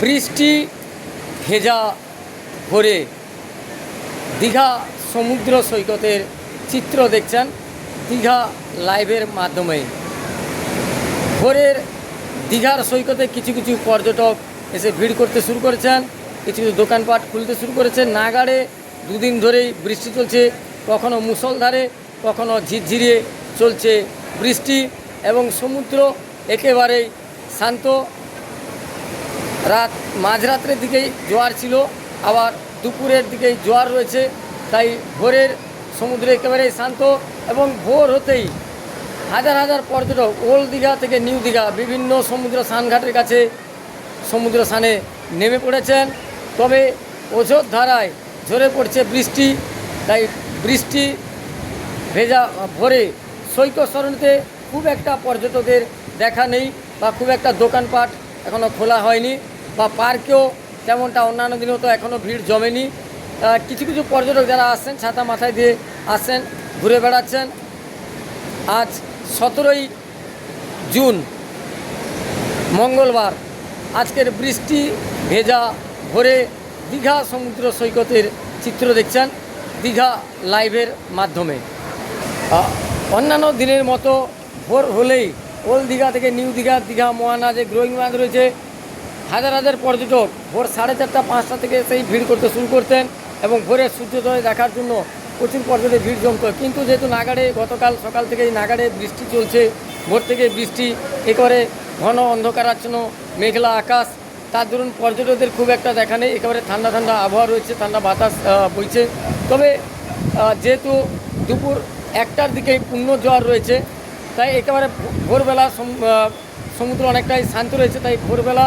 বৃষ্টি ভেজা ভরে দীঘা সমুদ্র সৈকতের চিত্র দেখছেন দীঘা লাইভের মাধ্যমে। ভোরের দীঘার সৈকতে কিছু কিছু পর্যটক এসে ভিড় করতে শুরু করেছেন, কিছু কিছু দোকানপাট খুলতে শুরু করেছেন। নাগাড়ে দুদিন ধরেই বৃষ্টি চলছে, কখনো মুষলধারে, কখনো ঝিরঝিরিয়ে চলছে বৃষ্টি এবং সমুদ্র একেবারেই শান্ত রাত মাঝরাত্রের দিকেই জোয়ার ছিল, আবার দুপুরের দিকেই জোয়ার রয়েছে। তাই ভোরের সমুদ্র একেবারেই শান্ত এবং ভোর হতেই হাজার হাজার পর্যটক ওল্ড দীঘা থেকে নিউ দীঘা, বিভিন্ন সমুদ্র স্নানঘাটের কাছে সমুদ্র স্নানে নেমে পড়েছেন। তবে ওঝোর ধারায় ঝরে পড়ছে বৃষ্টি, তাই বৃষ্টি ভেজা ভোরে সৈকত সরণিতে খুব একটা পর্যটকের দেখা নেই বা খুব একটা দোকানপাট এখনও খোলা হয়নি। বা পার্কেও তেমনটা, অন্যান্য দিনেও তো এখনও ভিড় জমেনি। কিছু কিছু পর্যটক যারা আসছেন, ছাতা মাথায় দিয়ে আসছেন, ঘুরে বেড়াচ্ছেন। আজ সতেরোই জুন, মঙ্গলবার, আজকের বৃষ্টি ভেজা ভোরে দীঘা সমুদ্র সৈকতের চিত্র দেখছেন দীঘা লাইভের মাধ্যমে। অন্যান্য দিনের মতো ভোর হলেই ওল্ড দীঘা থেকে নিউ দীঘা দীঘা মোয়ানা যে গ্রোয়িং বাঁধ রয়েছে। হাজার হাজার পর্যটক ভোর সাড়ে চারটা, পাঁচটা থেকে সেই ভিড় করতে শুরু করতেন এবং ভোরে সূর্যোদয় দেখার জন্য প্রচুর পর্যটক ভিড় জমতো। কিন্তু যেহেতু নাগাড়ে গতকাল সকাল থেকেই নাগাড়ে বৃষ্টি চলছে, ভোর থেকে বৃষ্টি একেবারে ঘন অন্ধকারাচ্ছন্ন, মেঘলা আকাশ, তার দরুন পর্যটকদের খুব একটা দেখা নেই, একেবারে ঠান্ডা ঠান্ডা আবহাওয়া রয়েছে, ঠান্ডা বাতাস বইছে। তবে যেহেতু দুপুর একটার দিকে পূর্ণ জোয়ার রয়েছে, তাই একেবারে ভোরবেলা সম- সমুদ্র অনেকটাই শান্ত রয়েছে, তাই ভোরবেলা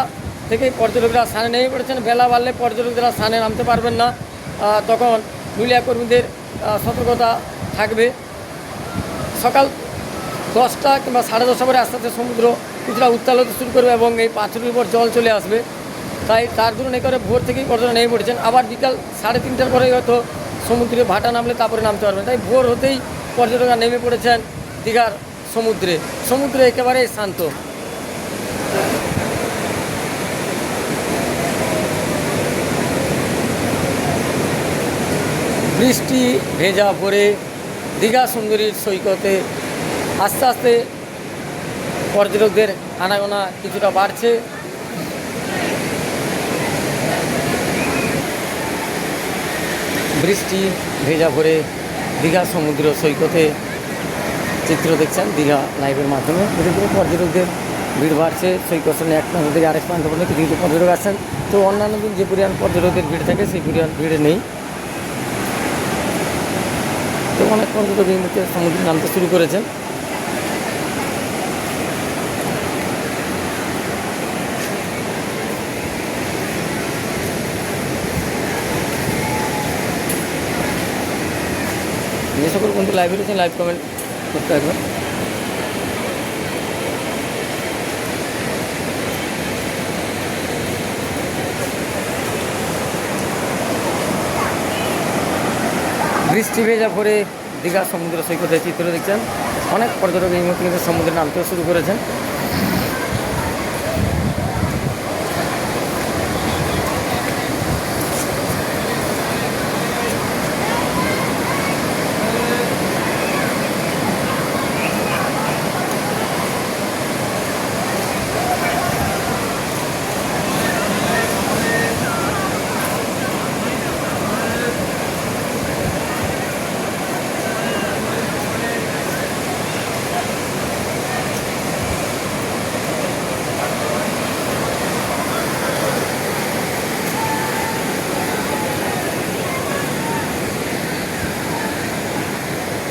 থেকেই পর্যটকরা স্থানে নেমে পড়েছেন। বেলা বাড়লে পর্যটকরা স্থানে নামতে পারবেন না। তখন নুলিয়া কর্মীদের সতর্কতা থাকবে। সকাল দশটা কিংবা সাড়ে দশটা পরে আস্তে আস্তে সমুদ্র কিছুটা উত্তাল হতে শুরু করবে এবং এই পাথরের উপর জল চলে আসবে। তাই তার দরুন করে ভোর থেকেই পর্যটন নেমে পড়েছেন। আবার বিকাল সাড়ে তিনটার পরে হয়তো সমুদ্রে ভাটা নামলে তারপরে নামতে পারবেন। তাই ভোর হতেই পর্যটকরা নেমে পড়েছেন দীঘার সমুদ্রে। সমুদ্রে একেবারেই শান্ত। বৃষ্টি ভেজা ভরে দীঘা সুন্দরীর সৈকতে আস্তে আস্তে পর্যটকদের আনাগোনা কিছুটা বাড়ছে। বৃষ্টি ভেজা ভরে দীঘা সমুদ্র সৈকতে চিত্র দেখছেন দীঘা লাইভের মাধ্যমে। ধীরে পর্যটকদের ভিড় বাড়ছে। সৈকত এক প্রান্ত থেকে আরেক প্রান্ত পর্যন্ত কিছু কিছু পর্যটক আসছেন। তো অন্যান্য দিন যে পরিমাণ পর্যটকদের ভিড় থাকে, সেই পরিমাণ ভিড়ে নেই। অনেক এই মুহূর্তে সমুদ্রে নামতে শুরু করেছেন যে সকল বন্ধু লাইভে রয়েছেন লাইভ কমেন্ট করতে একবার বৃষ্টি ভেজা পরে দীঘা সমুদ্র সৈকতের চিত্র দেখছেন? অনেক পর্যটক এই মুহূর্তে কিন্তু সমুদ্রে নামতেও শুরু করেছেন।